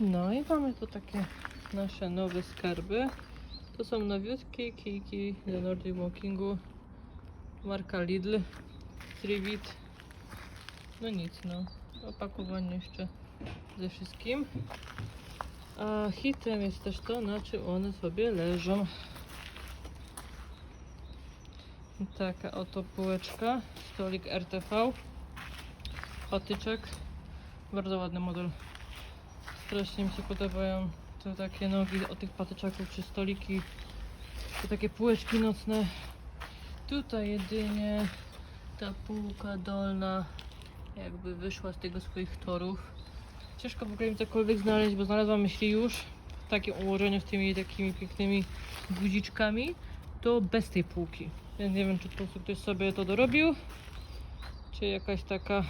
No i mamy tu takie nasze nowe skarby. To są nowiutkie kijki do Nordic Walkingu. Marka Lidl. Trivit. No nic, no. Opakowanie jeszcze ze wszystkim. A hitem jest też to, na czym one sobie leżą. Taka oto półeczka. Stolik RTV. Patyczek. Bardzo ładny model. Strasznie mi się podobają te takie nogi od tych patyczaków czy stoliki. Te takie półeczki nocne. Tutaj jedynie ta półka dolna jakby wyszła z tego swoich torów. Ciężko w ogóle mi cokolwiek znaleźć, bo znalazłam myśli już w takim ułożeniu z tymi takimi pięknymi guziczkami, to bez tej półki. Więc nie wiem, czy po prostu ktoś sobie to dorobił, czy jakaś taka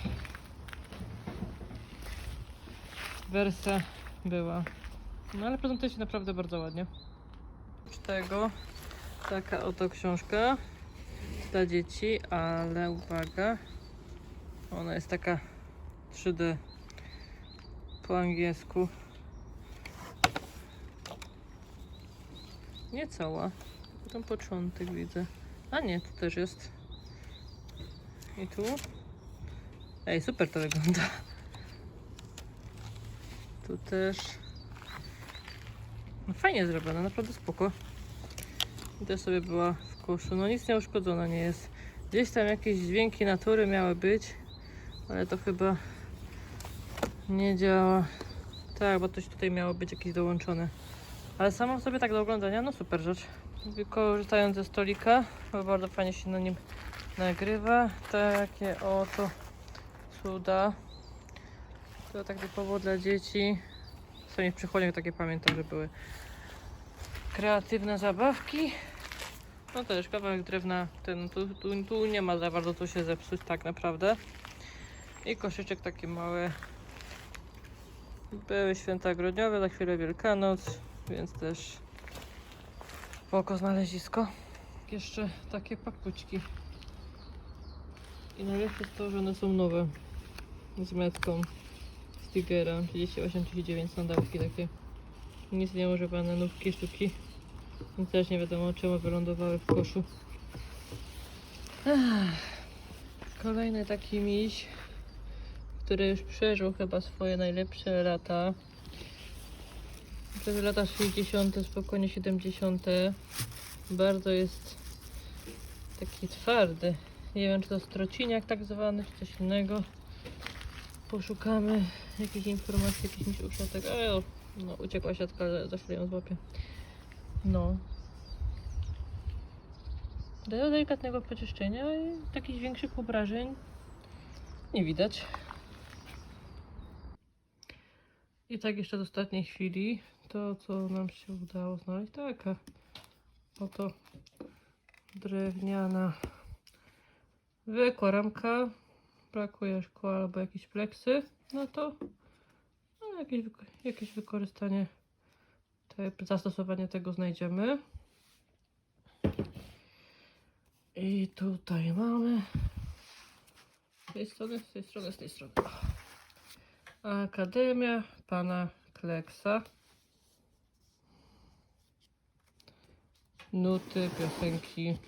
wersja była. No ale prezentuje się naprawdę bardzo ładnie. Z tego taka oto książka dla dzieci, ale uwaga, ona jest taka 3D po angielsku. Nie cała, tam początek widzę. A nie, tu też jest. I tu. Ej, super to wygląda. Tu też. No fajnie zrobione, naprawdę spoko. I też sobie była w koszu. No nic nie uszkodzona nie jest. Gdzieś tam jakieś dźwięki natury miały być, ale to chyba nie działa. Tak, bo coś tutaj miało być jakieś dołączone. Ale samo sobie tak do oglądania, no super rzecz. Korzystając ze stolika, bo bardzo fajnie się na nim nagrywa. Takie oto cuda. To tak typowo dla dzieci. W swoich przychodniach takie pamiętam, że były kreatywne zabawki. No też kawałek drewna, ten tu, tu, tu nie ma za bardzo co się zepsuć tak naprawdę. I koszyczek taki mały. Były święta grudniowe, za chwilę Wielkanoc, więc też spoko znalezisko. Jeszcze takie papuczki. I najlepsze jest to, że one są nowe. Z metką. Stigera 38-39 sandałki takie. Nic nie używane, nówki, sztuki. Też nie wiadomo czemu wylądowały w koszu. Kolejny taki miś, który już przeżył chyba swoje najlepsze lata. Przez lata 60., spokojnie 70. Bardzo jest taki twardy. Nie wiem, czy to strociniak tak zwany, czy coś innego. Poszukamy jakichś informacji, jakiś miś uszatek. Ale no, uciekła siatka, ale za chwilę ją złapię. No. Do delikatnego poczyszczenia i takich większych obrażeń nie widać. I tak jeszcze do ostatniej chwili to, co nam się udało znaleźć, taka oto drewniana zwykła ramka. Brakuje szkła albo jakieś pleksy. No to no, jakieś, jakieś wykorzystanie, te, zastosowanie tego znajdziemy. I tutaj mamy z tej strony, z tej strony, z tej strony. Akademia pana Kleksa. Nuty, piosenki.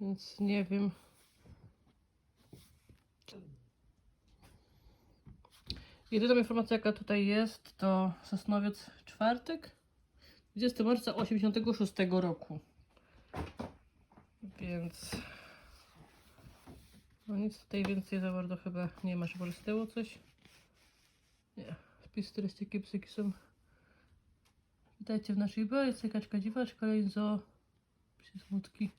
Więc nie wiem. Jedyna informacja jaka tutaj jest to Sosnowiec czwartek 20 marca 86 roku. Więc no nic tutaj więcej za bardzo chyba nie ma, żeby z coś. Nie, wpis stylistyki psyki są. Witajcie w naszej bajce, kaczka dziwaczka, zo, psie smutki.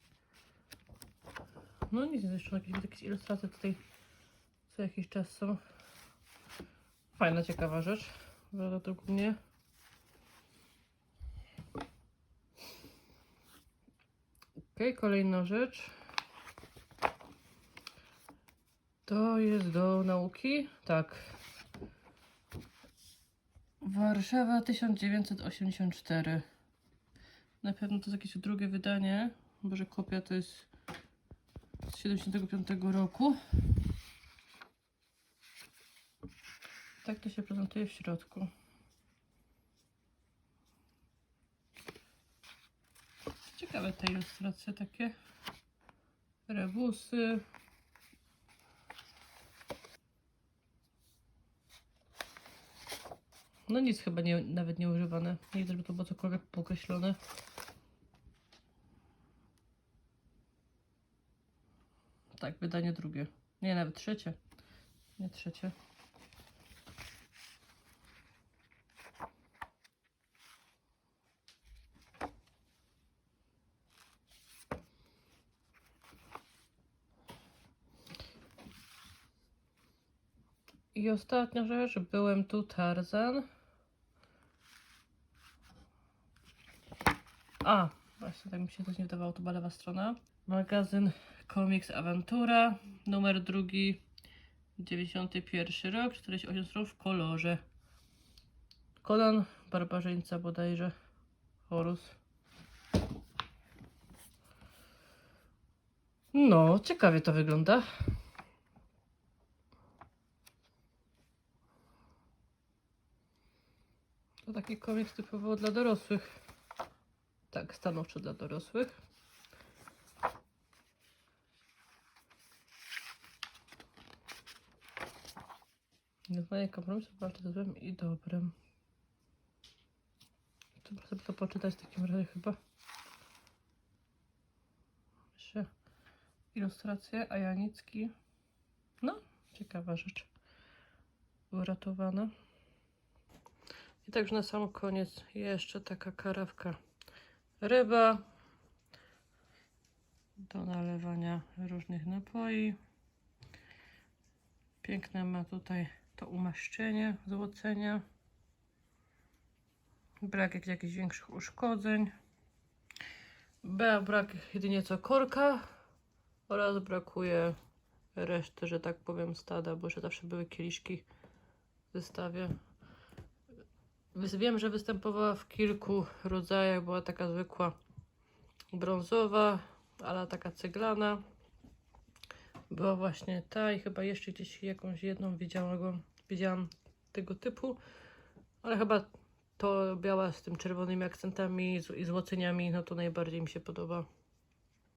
No nic, jeszcze jakieś, jakieś ilustracje tutaj co jakiś czas są. Fajna, ciekawa rzecz, według mnie. Ok, kolejna rzecz. To jest do nauki. Tak. Warszawa 1984. Na pewno to jest jakieś drugie wydanie. Może kopia to jest 75 roku. Tak to się prezentuje w środku. Ciekawe te ilustracje takie. Rebusy. No nic chyba nie, nawet nie używane. Nie widzę, żeby to było cokolwiek pokreślone. Tak, wydanie drugie. Nie, nawet trzecie. Nie trzecie. I ostatnia rzecz, byłem tu Tarzan. A, właśnie tak mi się też nie wydawało, to była lewa strona. Magazyn Comics Aventura, numer drugi, 91 rok, 48 stron w kolorze. Kolan barbarzyńca bodajże. Horus. No, ciekawie to wygląda. To taki komiks typowo dla dorosłych. Tak, stanowczo dla dorosłych. Nie znaję kompromisu, walczę ze złem i dobrem. Trzeba sobie to poczytać w takim razie chyba. Ilustracje, a Janicki. No, ciekawa rzecz. Uratowana. I także na sam koniec jeszcze taka karawka ryba do nalewania różnych napoi. Piękne ma tutaj to umaszczenie, złocenia. Brak jak- jakichś większych uszkodzeń. B, brak jedynie co korka oraz brakuje reszty, że tak powiem, stada, bo że zawsze były kieliszki w zestawie. Wiem, że występowała w kilku rodzajach. Była taka zwykła brązowa, ale taka ceglana. Była właśnie ta i chyba jeszcze gdzieś jakąś jedną widziałam, widziałam tego typu. Ale chyba to biała z tym czerwonymi akcentami z- i złoceniami, no to najbardziej mi się podoba.